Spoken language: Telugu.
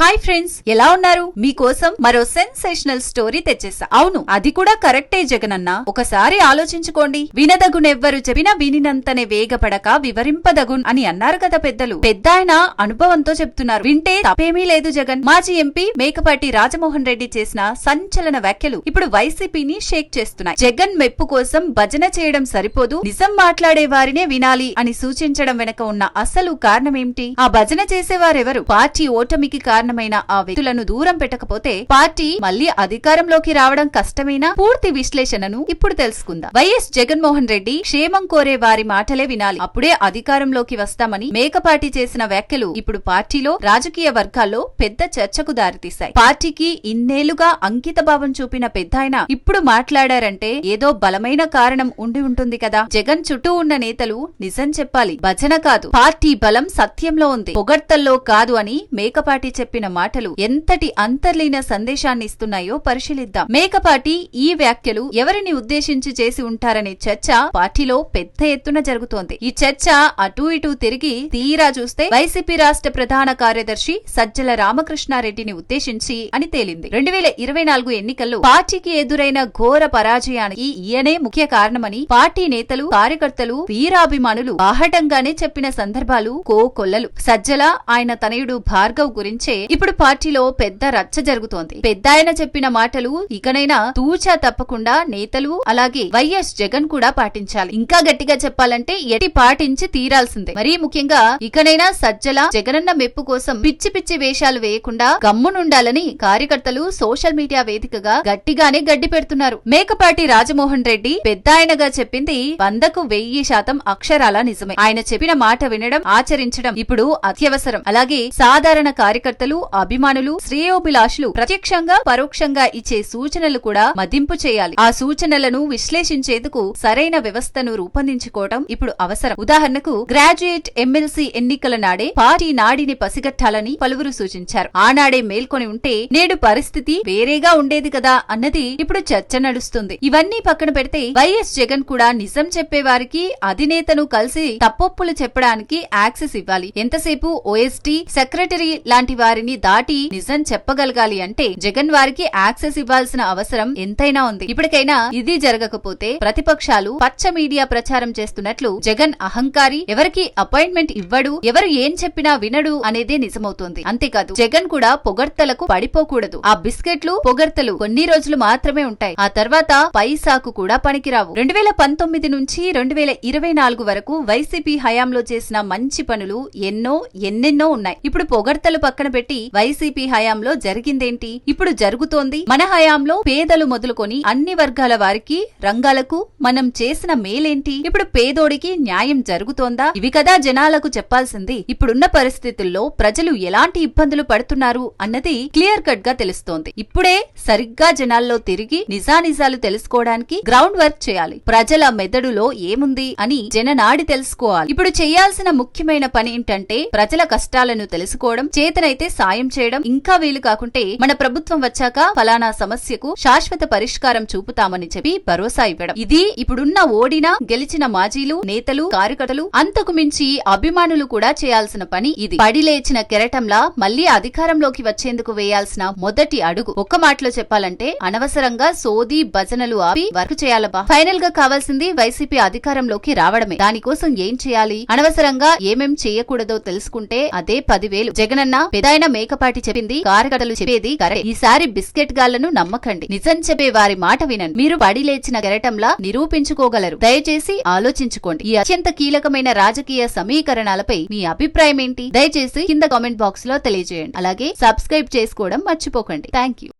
హాయ్ ఫ్రెండ్స్ ఎలా ఉన్నారు? మీకోసం మరో సెన్సేషనల్ స్టోరీ తెచ్చేసా. అవును అది కూడా కరెక్టే జగనన్న. ఒకసారి ఆలోచించుకోండి. వినదగునెవ్వరు చెప్పినా వినినంతనే వేగపడక వివరింపదగున్ అని అన్నారు కదా పెద్దలు. పెద్ద ఆయన అనుభవంతో చెప్తున్నారు. వింటే తప్పేమీ లేదు జగన్. మాజీ ఎంపీ మేకపాటి రాజమోహన్ రెడ్డి చేసిన సంచలన వ్యాఖ్యలు ఇప్పుడు వైసీపీని షేక్ చేస్తున్నాయి. జగన్ మెప్పు కోసం భజన చేయడం సరిపోదు నిజం మాట్లాడే వారినే వినాలి అని సూచించడం వెనక ఉన్న అసలు కారణమేమిటి ఆ భజన చేసేవారెవరు? పార్టీ ఓటమికి కారణం కారణమైన ఆ వ్యక్తులను దూరం పెట్టకపోతే పార్టీ మళ్ళీ అధికారంలోకి రావడం కష్టమైన? పూర్తి విశ్లేషణను ఇప్పుడు తెలుసుకుందాం. వైఎస్ జగన్మోహన్ రెడ్డి క్షేమం కోరే వారి మాటలే వినాలి. అప్పుడే అధికారంలోకి వస్తామని మేకపాటి చేసిన వ్యాఖ్యలు ఇప్పుడు పార్టీలో రాజకీయ వర్గాల్లో పెద్ద చర్చకు దారితీశాయి. పార్టీకి ఇన్నేళ్ళుగా అంకిత భావం చూపిన పెద్దాయన ఇప్పుడు మాట్లాడారంటే ఏదో బలమైన కారణం ఉండి ఉంటుంది కదా. జగన్ చుట్టూ ఉన్న నేతలు నిజం చెప్పాలి. భజన కాదు. పార్టీ బలం సత్యంలో ఉంది. పొగడ్తల్లో కాదు అని మేకపాటి చెప్పిన మాటలు ఎంతటి అంతర్లీన సందేశాన్ని ఇస్తున్నాయో పరిశీలిద్దాం. మేకపాటి ఈ వ్యాఖ్యలు ఎవరిని ఉద్దేశించి చేసి ఉంటారనే చర్చ పార్టీలో పెద్ద ఎత్తున జరుగుతోంది. ఈ చర్చ అటూ ఇటూ తిరిగి తీరా చూస్తే వైసీపీ రాష్ట్ర ప్రధాన కార్యదర్శి సజ్జల రామకృష్ణారెడ్డిని ఉద్దేశించి అని తేలింది. రెండు వేల ఇరవై నాలుగు ఎన్నికల్లో పార్టీకి ఎదురైన ఘోర పరాజయానికి ఈయనే ముఖ్య కారణమని పార్టీ నేతలు కార్యకర్తలు వీరాభిమానులు బాహటంగానే చెప్పిన సందర్భాలు కోకొల్లలు సజ్జల ఆయన తనయుడు భార్గవ్ గురించే ఇప్పుడు పార్టీలో పెద్ద రచ్చ జరుగుతోంది. పెద్దాయన చెప్పిన మాటలు ఇకనైనా తూచా తప్పకుండా నేతలు అలాగే వైఎస్ జగన్ కూడా పాటించాలి. ఇంకా గట్టిగా చెప్పాలంటే ఎటి పాటించి తీరాల్సిందే. మరీ ముఖ్యంగా ఇకనైనా సజ్జల జగనన్న మెప్పు కోసం పిచ్చి పిచ్చి వేషాలు వేయకుండా గమ్మునుండాలని కార్యకర్తలు సోషల్ మీడియా వేదికగా గట్టిగానే గడ్డి పెడుతున్నారు. మేకపాటి రాజమోహన్ రెడ్డి పెద్దాయనగా చెప్పింది వందకు వెయ్యి శాతం అక్షరాల నిజమే. ఆయన చెప్పిన మాట వినడం ఆచరించడం ఇప్పుడు అత్యవసరం. అలాగే సాధారణ కార్యకర్తలు అభిమానులు శ్రేయోభిలాషులు ప్రత్యక్షంగా పరోక్షంగా ఇచ్చే సూచనలు కూడా మదింపు చేయాలి. ఆ సూచనలను విశ్లేషించేందుకు సరైన వ్యవస్థను రూపొందించుకోవడం ఇప్పుడు అవసరం. ఉదాహరణకు గ్రాడ్యుయేట్ ఎమ్మెల్సీ ఎన్నికల నాడే పార్టీ నాడిని పసిగట్టాలని పలువురు సూచించారు. ఆనాడే మేల్కొని ఉంటే నేడు పరిస్థితి వేరేగా ఉండేది కదా అన్నది ఇప్పుడు చర్చ నడుస్తుంది. ఇవన్నీ పక్కన పెడితే వైఎస్ జగన్ కూడా నిజం చెప్పేవారికి అధినేతను కలిసి తప్పొప్పులు చెప్పడానికి యాక్సెస్ ఇవ్వాలి. ఎంతసేపు ఓఎస్టీ సెక్రటరీ లాంటి వారి వారిని దాటి నిజం చెప్పగలగాలి అంటే జగన్ వారికి యాక్సెస్ ఇవ్వాల్సిన అవసరం ఎంతైనా ఉంది. ఇప్పటికైనా ఇది జరగకపోతే ప్రతిపక్షాలు పచ్చ మీడియా ప్రచారం చేస్తున్నట్లు జగన్ అహంకారి ఎవరికి అపాయింట్మెంట్ ఇవ్వడు ఎవరు ఏం చెప్పినా వినడు అనేదే నిజమవుతోంది. అంతేకాదు జగన్ కూడా పొగడ్తలకు పడిపోకూడదు. ఆ బిస్కెట్లు పొగడ్తలు కొన్ని రోజులు మాత్రమే ఉంటాయి. ఆ తర్వాత పైసాకు కూడా పనికిరావు. రెండు వేల పంతొమ్మిది నుంచి రెండు వేల ఇరవై నాలుగు వరకు వైసీపీ హయాంలో చేసిన మంచి పనులు ఎన్నో ఎన్నెన్నో ఉన్నాయి. ఇప్పుడు పొగడ్తలు పక్కన పెట్టి వైసీపీ హయాంలో జరిగిందేంటి? ఇప్పుడు జరుగుతోంది. మన హయాంలో పేదలు మొదలుకొని అన్ని వర్గాల వారికి రంగాలకు మనం చేసిన మేలేంటి? ఇప్పుడు పేదోడికి న్యాయం జరుగుతోందా? ఇవి కదా జనాలకు చెప్పాల్సింది. ఇప్పుడున్న పరిస్థితుల్లో ప్రజలు ఎలాంటి ఇబ్బందులు పడుతున్నారు అన్నది క్లియర్ కట్గా తెలుస్తోంది. ఇప్పుడే సరిగ్గా జనాల్లో తిరిగి నిజానిజాలు తెలుసుకోవడానికి గ్రౌండ్ వర్క్ చేయాలి. ప్రజల మెదడులో ఏముంది అని జననాడి తెలుసుకోవాలి. ఇప్పుడు చేయాల్సిన ముఖ్యమైన పని ఏంటంటే ప్రజల కష్టాలను తెలుసుకోవడం. చేతనైతే సాయం చేయడం ఇంకా వీలు కాకుంటే మన ప్రభుత్వం వచ్చాక ఫలానా సమస్యకు శాశ్వత పరిష్కారం చూపుతామని చెప్పి భరోసా ఇవ్వడం. ఇది ఇప్పుడున్న ఓడిన గెలిచిన మాజీలు నేతలు కార్యకర్తలు అంతకు మించి అభిమానులు కూడా చేయాల్సిన పని ఇది. పడి లేచిన కెరటంలా మళ్ళీ అధికారంలోకి వచ్చేందుకు వేయాల్సిన మొదటి అడుగు. ఒక్క మాటలో చెప్పాలంటే అనవసరంగా సోది భజనలు ఆపి వర్క్ చేయాలబ్బా. ఫైనల్గా కావాల్సింది వైసీపీ అధికారంలోకి రావడమే. దానికోసం ఏం చేయాలి? అనవసరంగా ఏమేం చేయకూడదో తెలుసుకుంటే అదే పదివేలు. జగనన్న పెదాయన మేకపాటి చెప్పింది కారగడలు చెప్పేది కరెక్ట్. ఈసారి బిస్కెట్ గాళ్ళను నమ్మకండి. నిజం చెప్పే వారి మాట వినండి. మీరు పడి లేచిన గెరటంలా నిరూపించుకోగలరు. దయచేసి ఆలోచించుకోండి. ఈ అత్యంత కీలకమైన రాజకీయ సమీకరణాలపై మీ అభిప్రాయం ఏంటి దయచేసి కింద కామెంట్ బాక్స్లో తెలియజేయండి. అలాగే సబ్స్క్రైబ్ చేసుకోవడం మర్చిపోకండి. Thank you